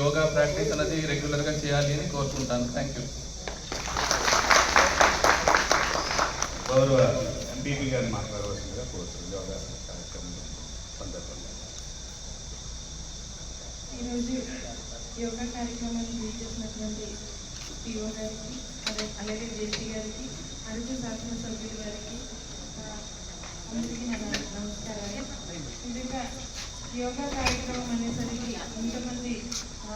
Yoga practice అనేది రెగ్యులర్గా చేయాలి అని కోరుకుంటాను. థ్యాంక్ యూ గౌరవ ఎంపీపీ గారిని మాట్లాడవలసిందిగా కోరుతున్నాను యోగాసన కార్యక్రమం సందర్భంగా. ఈరోజు యోగా కార్యక్రమాన్ని లీడ్ చేసినటువంటి పిఓ గారికి అలాగే జేసీ గారికి అరకు శాసనసభ్యులు గారికి అందరికీ నా నమస్కారాలు. నిజంగా యోగా కార్యక్రమం అనేసరికి ఇంతమంది ఆ,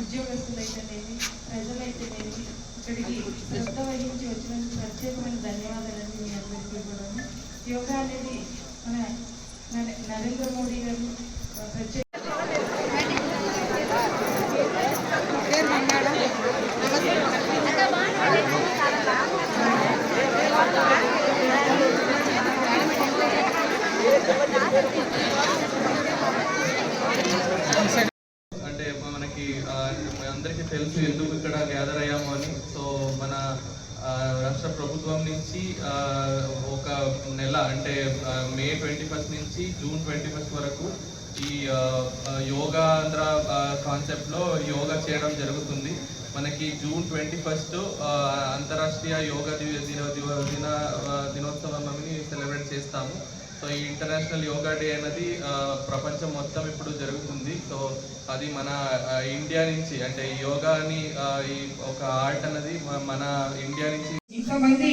ఉద్యోగస్తులైతేనేమి ప్రజలైతేనేమి ఇక్కడికి శ్రద్ధ వహించి వచ్చినందుకు ప్రత్యేకమైన ధన్యవాదాలండి మీ అందరికీ కూడా యోగా అనేది మన నరే- నరేంద్ర మోడీ గారు ఆ, ప్రత్యేక అంటే మనకి ఆ, అందరికీ తెలుసు ఎందుకు ఇక్కడ గ్యాదర్ అయ్యాము అని. సో మన రాష్ట్ర ప్రభుత్వం నుంచి ఒక నెల అంటే మే ట్వంటీ ఫస్ట్ నుంచి జూన్ ట్వంటీ ఫస్ట్ వరకు ఈ యోగాంధ్ర కాన్సెప్ట్లో యోగా ఆంధ్ర యోగా చేయడం జరుగుతుంది. మనకి జూన్ ట్వంటీ ఫస్ట్ అంతర్రాష్ట్రీయ యోగా దివ దిన దినోత్సవం అని సెలబ్రేట్ చేస్తాము. సో ఈ ఇంటర్నేషనల్ యోగా డే అనేది ప్రపంచం మొత్తం ఇప్పుడు జరుగుతుంది. సో అది మన ఇండియా నుంచి అంటే ఈ యోగాని ఈ ఒక ఆర్ట్ అనేది మన ఇండియా నుంచి ఇంతమంది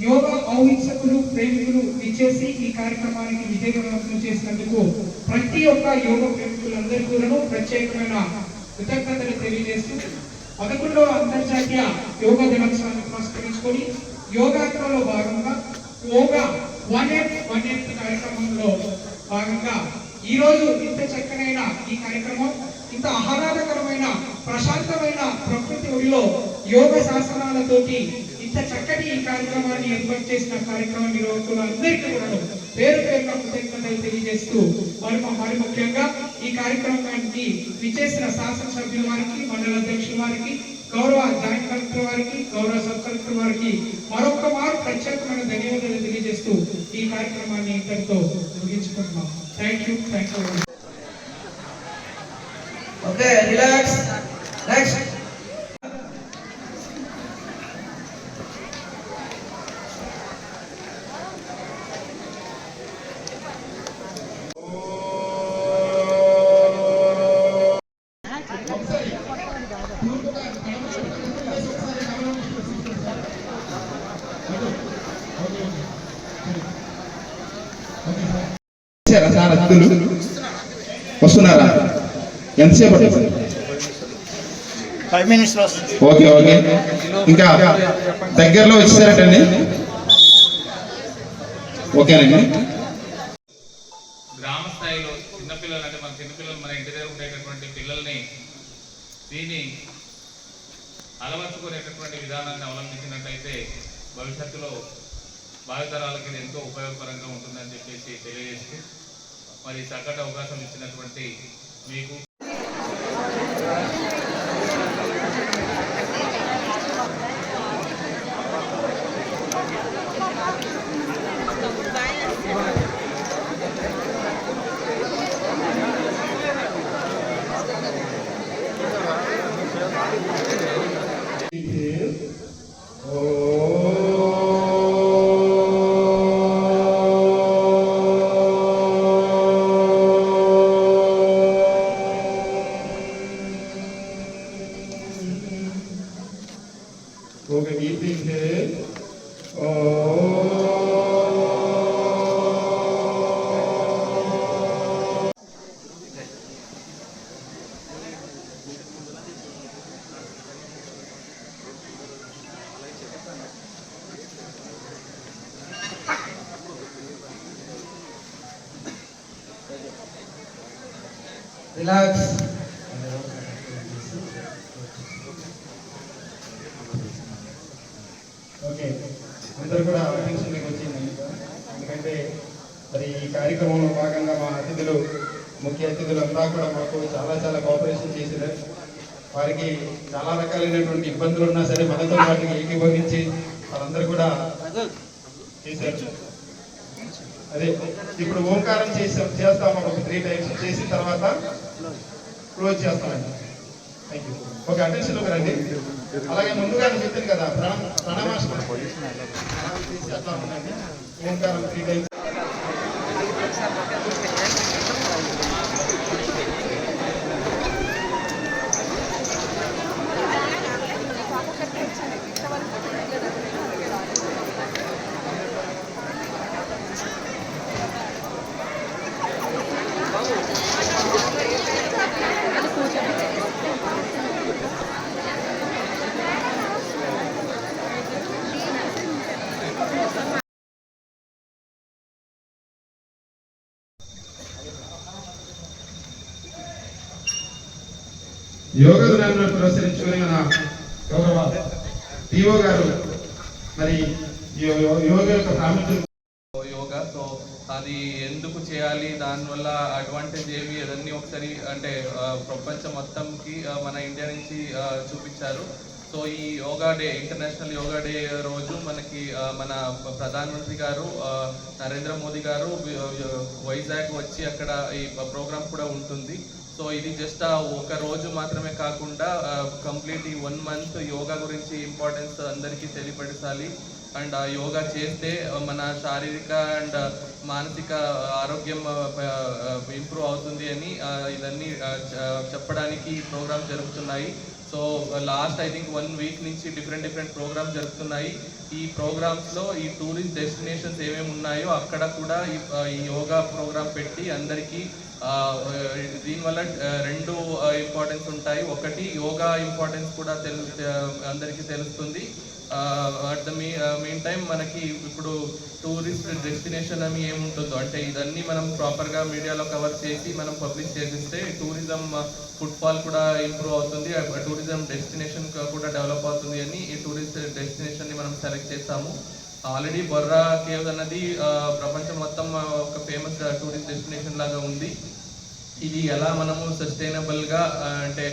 యోగా ఔత్సకులు ప్రేమికులు ఇచ్చేసి ఈ కార్యక్రమానికి విజయవంతం చేసినందుకు ప్రతి ఒక్క యోగ ప్రేమికులందరికీ కూడాను ప్రత్యేకమైన కృతజ్ఞతలు తెలియజేస్తూ పదకొండవ అంతర్జాతీయ యోగా దినోత్సవాన్ని పురస్కరించుకొని యోగాత్రలో భాగంగా yoga one eight one eight కార్యక్రమంలో భాగంగా ఈ రోజు ఇంత చక్కనైన ఈ కార్యక్రమం ఇంత ఆహ్లాదకరమైన ప్రశాంతమైన ప్రకృతి ఒడిలో యోగ శాసనాలతోటి ఇంత చక్కటి ఈ కార్యక్రమాన్ని ఏర్పాటు చేసిన కార్యక్రమ నిర్వాహకులు అందరికీ కూడా పేరు పేరున కృతజ్ఞతలు తెలియజేస్తూ మరి మరి ముఖ్యంగా ఈ కార్యక్రమానికి విచ్చేసిన శాసనసభ్యుల వారికి మండల అధ్యక్షుల వారికి గౌరవ జాయింట్ కలెక్టర్ వారికి గౌరవ సబ్ కలెక్టర్ వారికి మరొక మారు ప్రత్యేకమైన ధన్యవాదాలు తెలియజేస్తూ ఈ కార్యక్రమాన్ని ఇంతటితో ముగించుకుంటున్నాం. Thank you thank you okay relax next వచ్చారా సార్ అతిథులు వస్తున్నారా? ఎంతసేపు ఓకే ఓకే. ఇంకా దగ్గరలో వచ్చేసారటండి. ఓకేనండి. గ్రామ స్థాయిలో చిన్నపిల్లలు అంటే మన చిన్నపిల్లలు మన ఇంటి దగ్గర ఉండేటటువంటి పిల్లల్ని దీన్ని అలవర్చుకునేటటువంటి విధానాన్ని అవలంబించినట్లయితే భవిష్యత్తులో భావితరాలకి ఎంతో ఉపయోగకరంగా ఉంటుందని చెప్పేసి తెలియజేస్తూ మరి చక్కటి అవకాశం ఇచ్చినటువంటి మీకు We're going to be eating here. Oh. Relax. ఈ కార్యక్రమంలో భాగంగా మా అతిథులు ముఖ్య అతిథులంతా కూడా మాకు చాలా చాలా కోఆపరేషన్ చేశారు. వారికి చాలా రకాలైనటువంటి ఇబ్బందులు ఉన్నా సరే మనతో పాటు ఏకీభవించి వాళ్ళందరూ కూడా చేశారు. అదే ఇప్పుడు ఓంకారం చేసాం చేస్తాం ఒక త్రీ టైమ్స్ చేసిన తర్వాత క్లోజ్ చేస్తామండి. థ్యాంక్ యూ ఒక అటెన్షన్ రండి. అలాగే ముందుగా నేను చెప్పాను కదా ప్రణం ప్రణమాష్టం అట్లా ఉండండి. ఓంకారం three times sama kayak gue pengen itu యోగ దినాన్ని పురస్కరించుకుని మన గౌరవ డిఓ గారు మరి యోగ యొక్క ప్రాముఖ్యత యోగా సో అది ఎందుకు చేయాలి? దానివల్ల అడ్వాంటేజ్ ఏమి? ఇవన్నీ ఒకసారి అంటే ప్రపంచం మొత్తంకి మన ఇండియా నుంచి చూపించారు. సో ఈ yoga day international yoga day రోజు మనకి మన ప్రధానమంత్రి గారు నరేంద్ర మోదీ గారు వైజాగ్ వచ్చి అక్కడ ఈ ప్రోగ్రామ్ కూడా ఉంటుంది. సో ఇది జస్ట్ ఆ ఒక రోజు మాత్రమే కాకుండా కంప్లీట్ ఈ వన్ మంత్ యోగా గురించి ఇంపార్టెన్స్ అందరికీ తెలియపరచాలి. అండ్ ఆ యోగా చేస్తే మన శారీరక అండ్ మానసిక ఆరోగ్యం ఇంప్రూవ్ అవుతుంది అని ఇదన్నీ ఇవన్నీ చెప్పడానికి ఈ ప్రోగ్రామ్ జరుగుతున్నాయి so last I think one week నుంచి డిఫరెంట్ డిఫరెంట్ ప్రోగ్రామ్స్ జరుగుతున్నాయి ఈ ప్రోగ్రామ్స్లో ఈ టూరిస్ట్ డెస్టినేషన్స్ ఏమేమి ఉన్నాయో అక్కడ కూడా ఈ యోగా ప్రోగ్రామ్ పెట్టి అందరికీ దీనివల్ల రెండు ఇంపార్టెన్స్ ఉంటాయి. ఒకటి యోగా ఇంపార్టెన్స్ కూడా తెలు అందరికీ తెలుస్తుంది. అట్ ద మీ మెయిన్ టైం మనకి ఇప్పుడు టూరిస్ట్ డెస్టినేషన్ అని ఏముంటుందో అంటే ఇదన్నీ మనం ప్రాపర్గా మీడియాలో కవర్ చేసి మనం పబ్లిష్ చేసిస్తే టూరిజం ఫుట్ఫాల్ కూడా ఇంప్రూవ్ అవుతుంది. టూరిజం డెస్టినేషన్ కూడా డెవలప్ అవుతుంది అని ఈ టూరిస్ట్ డెస్టినేషన్ని మనం సెలెక్ట్ చేస్తాము. ఆల్రెడీ బొర్రా కేవ్స్ అన్నది ప్రపంచం మొత్తం ఒక ఫేమస్ టూరిస్ట్ డెస్టినేషన్ లాగా ఉంది. ఇది ఎలా మనము సస్టైనబుల్గా అంటే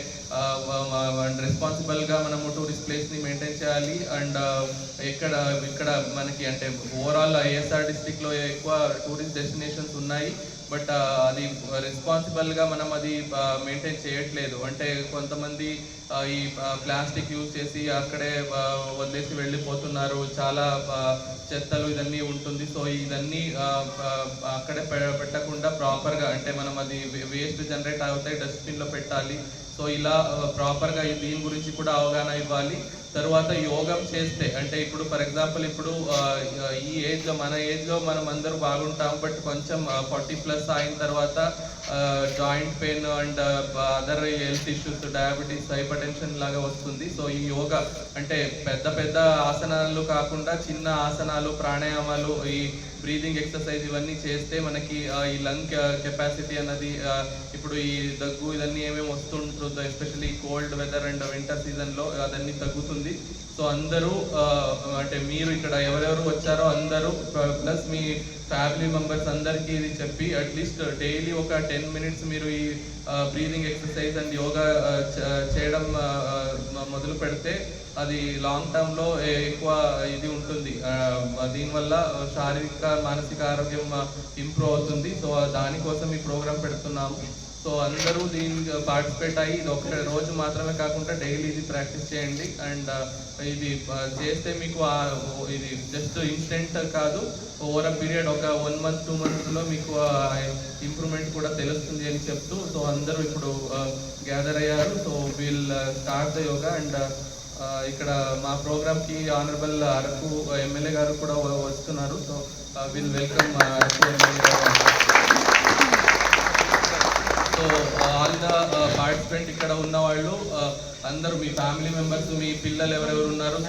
రెస్పాన్సిబుల్గా మనము టూరిస్ట్ ప్లేస్ని మెయింటైన్ చేయాలి. అండ్ ఎక్కడ ఇక్కడ మనకి అంటే ఓవరాల్ ఐఎస్ఆర్ డిస్టిక్లో ఎక్కువ టూరిస్ట్ డెస్టినేషన్స్ ఉన్నాయి. బట్ అది రెస్పాన్సిబుల్గా మనం అది మెయింటైన్ చేయట్లేదు. అంటే కొంతమంది ఈ ప్లాస్టిక్ యూజ్ చేసి అక్కడే వదిలేసి వెళ్ళిపోతున్నారు. చాలా చెత్తలు ఇదన్నీ ఉంటుంది. సో ఇదన్నీ అక్కడే పె- పెట్టకుండా ప్రాపర్గా అంటే మనం అది వేస్ట్ జనరేట్ అవుతాయి డస్ట్బిన్లో పెట్టాలి. సో ఇలా ప్రాపర్గా దీని గురించి కూడా అవగాహన ఇవ్వాలి. తర్వాత యోగం చేస్తే అంటే ఇప్పుడు ఫర్ ఎగ్జాంపుల్ ఇప్పుడు ఈ ఏజ్లో మన ఏజ్లో మనం అందరూ బాగుంటాం బట్ కొంచెం ఫార్టీ ప్లస్ అయిన తర్వాత joint pain and other health issues diabetes hypertension లాగా వస్తుంది. సో ఈ యోగా అంటే పెద్ద పెద్ద ఆసనాలు కాకుండా చిన్న ఆసనాలు ప్రాణాయామాలు ఈ బ్రీదింగ్ ఎక్సర్సైజ్ ఇవన్నీ చేస్తే మనకి ఈ లంగ్ కెపాసిటీ అన్నది ఇప్పుడు ఈ దగ్గు ఇదన్నీ ఏమేమి వస్తుంటుందో especially cold weather and winter సీజన్లో అదన్నీ తగ్గుతుంది. సో అందరూ అంటే మీరు ఇక్కడ ఎవరెవరు వచ్చారో అందరూ ప్లస్ మీ ఫ్యామిలీ మెంబర్స్ అందరికీ ఇది చెప్పి అట్లీస్ట్ డైలీ ఒక టెన్ మినిట్స్ మీరు ఈ బ్రీదింగ్ ఎక్సర్సైజ్ అండ్ యోగా చేయడం మొదలు పెడితే అది లాంగ్ టర్మ్లో ఎక్కువ ఇది ఉంటుంది. దీనివల్ల శారీరక మానసిక ఆరోగ్యం ఇంప్రూవ్ అవుతుంది. సో దానికోసం ఈ ప్రోగ్రామ్ పెడుతున్నాము. సో అందరూ దీనికి పార్టిసిపేట్ అయ్యి ఇది ఒక రోజు మాత్రమే కాకుండా డైలీ ఇది ప్రాక్టీస్ చేయండి. అండ్ ఇది చేస్తే మీకు ఇది జస్ట్ ఇన్స్టెంట్ కాదు ఓవర్ అ పీరియడ్ ఒక వన్ మంత్ టూ మంత్స్లో మీకు ఇంప్రూవ్మెంట్ కూడా తెలుస్తుంది అని చెప్తూ సో అందరూ ఇప్పుడు గ్యాదర్ అయ్యారు. So we'll start the yoga and ఇక్కడ మా ప్రోగ్రామ్కి ఆనరబుల్ అరకు ఎమ్మెల్యే గారు కూడా వస్తున్నారు. So will welcome Araku MLA గారు. సో ఆల్ ద పార్టిసిపెంట్ ఇక్కడ ఉన్న వాళ్ళు అందరూ మీ ఫ్యామిలీ మెంబర్స్ మీ పిల్లలు ఎవరెవరు ఉన్నారు?